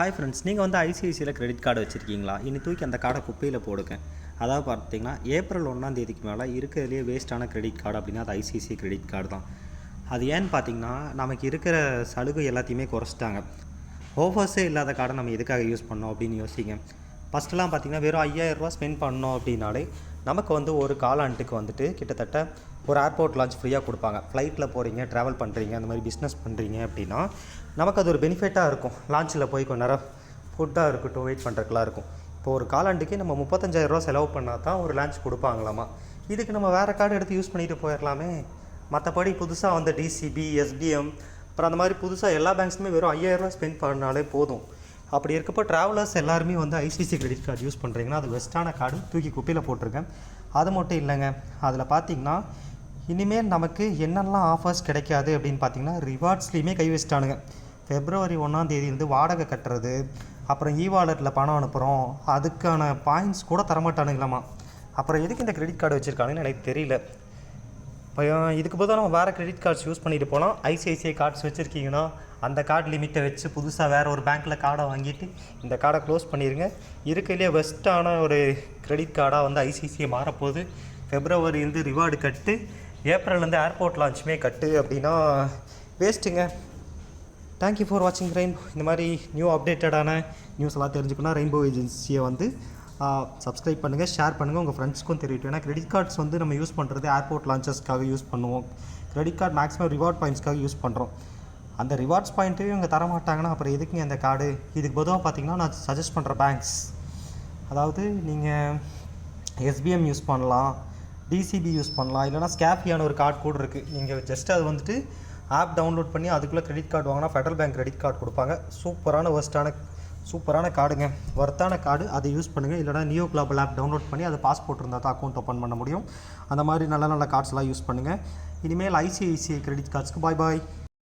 Hi friends நீங்கள் வந்து ஐசிஐசியில் credit card வச்சுருக்கீங்களா? இனி தூக்கி அந்த கார்டை குப்பையில் போடுங்க. அதாவது பார்த்தீங்கன்னா ஏப்ரல் ஒன்றாம் தேதிக்கு மேலே இருக்கிறதுலே வேஸ்ட்டான கிரெடிட் கார்டு அப்படின்னா அது ஐசிஐசிஐ கிரெடிட் கார்டு தான். அது ஏன்னு பார்த்தீங்கன்னா நமக்கு இருக்கிற சலுகை எல்லாத்தையுமே குறைச்சிட்டாங்க. ஓஃபர்ஸே இல்லாத கார்டை நம்ம எதுக்காக யூஸ் பண்ணோம் அப்படின்னு யோசிங்க. ஃபஸ்ட்டெலாம் பார்த்தீங்கன்னா வெறும் 5000 ஸ்பெண்ட் பண்ணோம் அப்படின்னாலே நமக்கு வந்து ஒரு காலாண்டுக்கு வந்துட்டு கிட்டத்தட்ட ஒரு ஏர்போர்ட் லான்ச் ஃப்ரீயாக கொடுப்பாங்க. ஃப்ளைட்டில் போகிறீங்க ட்ராவல் பண்ணுறீங்க அந்த மாதிரி பிஸ்னஸ் பண்ணுறீங்க அப்படின்னா நமக்கு அது ஒரு பெனிஃபிட்டாக இருக்கும். லான்ச்சில் போய் கொஞ்ச நேரம் ஃபுட்டாக இருக்கட்டும் வெயிட் பண்ணுறதுக்குலாம் இருக்கும். இப்போ ஒரு காலாண்டுக்கு நம்ம முப்பத்தஞ்சாயிரரூவா செலவு பண்ணால் தான் ஒரு லான்ச் கொடுப்பாங்களாமா? இதுக்கு நம்ம வேறு கார்டு எடுத்து யூஸ் பண்ணிட்டு போயிடலாமே மற்றபடி புதுசாக வந்த டிசிபி எஸ்பிஎம் அப்புறம் அந்த மாதிரி புதுசாக எல்லா பேங்க்ஸுமே வெறும் ஐயாயிரரூவா ஸ்பெண்ட் பண்ணாலே போதும். அப்படி இருக்கப்போ ட்ராவலர்ஸ் எல்லாருமே வந்து ஐசிசி கிரெடிட் கார்டு யூஸ் பண்ணுறீங்கன்னா அது பெஸ்ட்டான கார்டு தூக்கி குப்பையில் போட்டிருக்கேன். அது மட்டும் இல்லைங்க. அதில் பார்த்தீங்கன்னா இனிமேல் நமக்கு என்னெல்லாம் ஆஃபர்ஸ் கிடைக்காது அப்படின்னு பார்த்தீங்கன்னா ரிவார்ட்ஸ்லேயுமே கை வச்சிட்டானுங்க. ஃபெப்ரவரி ஒன்றாம் தேதியிலேருந்து வாடகை கட்டுறது அப்புறம் இ வாலெட்டில் பணம் அனுப்புகிறோம் அதுக்கான பாயிண்ட்ஸ் கூட தரமாட்டானுங்களாமா. அப்புறம் எதுக்கு இந்த கிரெடிட் கார்டு வச்சுருக்காங்கன்னு எனக்கு தெரியல. இதுக்கு பதிலாக நம்ம வேறு கிரெடிட் கார்ட்ஸ் யூஸ் பண்ணிட்டு போகலாம் ஐசிஐசிஐ கார்ட்ஸ் வச்சுருக்கீங்கன்னா அந்த கார்டு லிமிட்டை வச்சு புதுசாக வேறு ஒரு பேங்க்கில் கார்டை வாங்கிட்டு இந்த கார்டை க்ளோஸ் பண்ணிடுங்க இருக்கையிலேயே பெஸ்ட்டான ஒரு கிரெடிட் கார்டாக வந்து ஐசிஐசிஐ மாறப்போகுது. ஃபெப்ரவரிலேருந்து ரிவார்டு கட்டு. ஏப்ரல்லேருந்து ஏர்போர்ட் லான்ச்சுமே கட்டு அப்படின்னா வேஸ்ட்டுங்க தேங்க்யூ ஃபார் வாட்சிங் ரெயின்போ இந்த மாதிரி நியூ அப்டேட்டடான நியூஸ் எல்லாம் தெரிஞ்சுக்கணும் ரெயின்போ ஏஜென்சியை வந்து சப்ஸ்கிரைப் பண்ணுங்கள் ஷேர் பண்ணுங்கள் உங்கள் ஃப்ரெண்ட்ஸ்க்கும் தெரியட்டும் ஏன்னா கிரெடிட் கார்ட்ஸ் வந்து நம்ம யூஸ் பண்ணுறது ஏர்போர்ட் லான்ச்சஸ்க்காக யூஸ் பண்ணுவோம். கிரெடிட் கார்டு மேக்ஸிமம் ரிவார்ட் பாயிண்ட்ஸ்க்காக யூஸ் பண்ணுறோம் அந்த ரிவார்ட்ஸ் பாயிண்ட்டையும் இவங்க தர மாட்டாங்கன்னா அப்புறம் எதுக்குங்க அந்த கார்டு இதுக்கு பொதுவாக பார்த்தீங்கன்னா நான் சஜஸ்ட் பண்ணுற பேங்க்ஸ் அதாவது நீங்கள் எஸ்பிஎம் யூஸ் பண்ணலாம் டிசிபி யூஸ் பண்ணலாம். இல்லைனா ஸ்கேஃபியான ஒரு கார்டு கூட இருக்குது நீங்கள் ஜஸ்ட் அது வந்துட்டு ஆப் டவுன்லோட் பண்ணி அதுக்குள்ளே கிரெடிட் கார்டு வாங்கினா ஃபெடரல் பேங்க் கிரெடிட் கார்டு கொடுப்பாங்க. சூப்பரான ஒர்ஸ்ட்டான சூப்பரான கார்டுங்க. ஒர்த்தான கார்டு அதை யூஸ் பண்ணுங்கள் இல்லைனா நியோ கிளாபல் ஆப் டவுன்லோட் பண்ணி அது பாஸ்போர்ட் இருந்தால் தான் அக்கௌண்ட் ஓப்பன் பண்ண முடியும். அந்த மாதிரி நல்ல நல்ல கார்ட்ஸ்லாம் யூஸ் பண்ணுங்கள் இனிமேல் ஐசிஐசிஐ கிரெடிட் கார்ட்ஸ்க்கு பாய் பாய்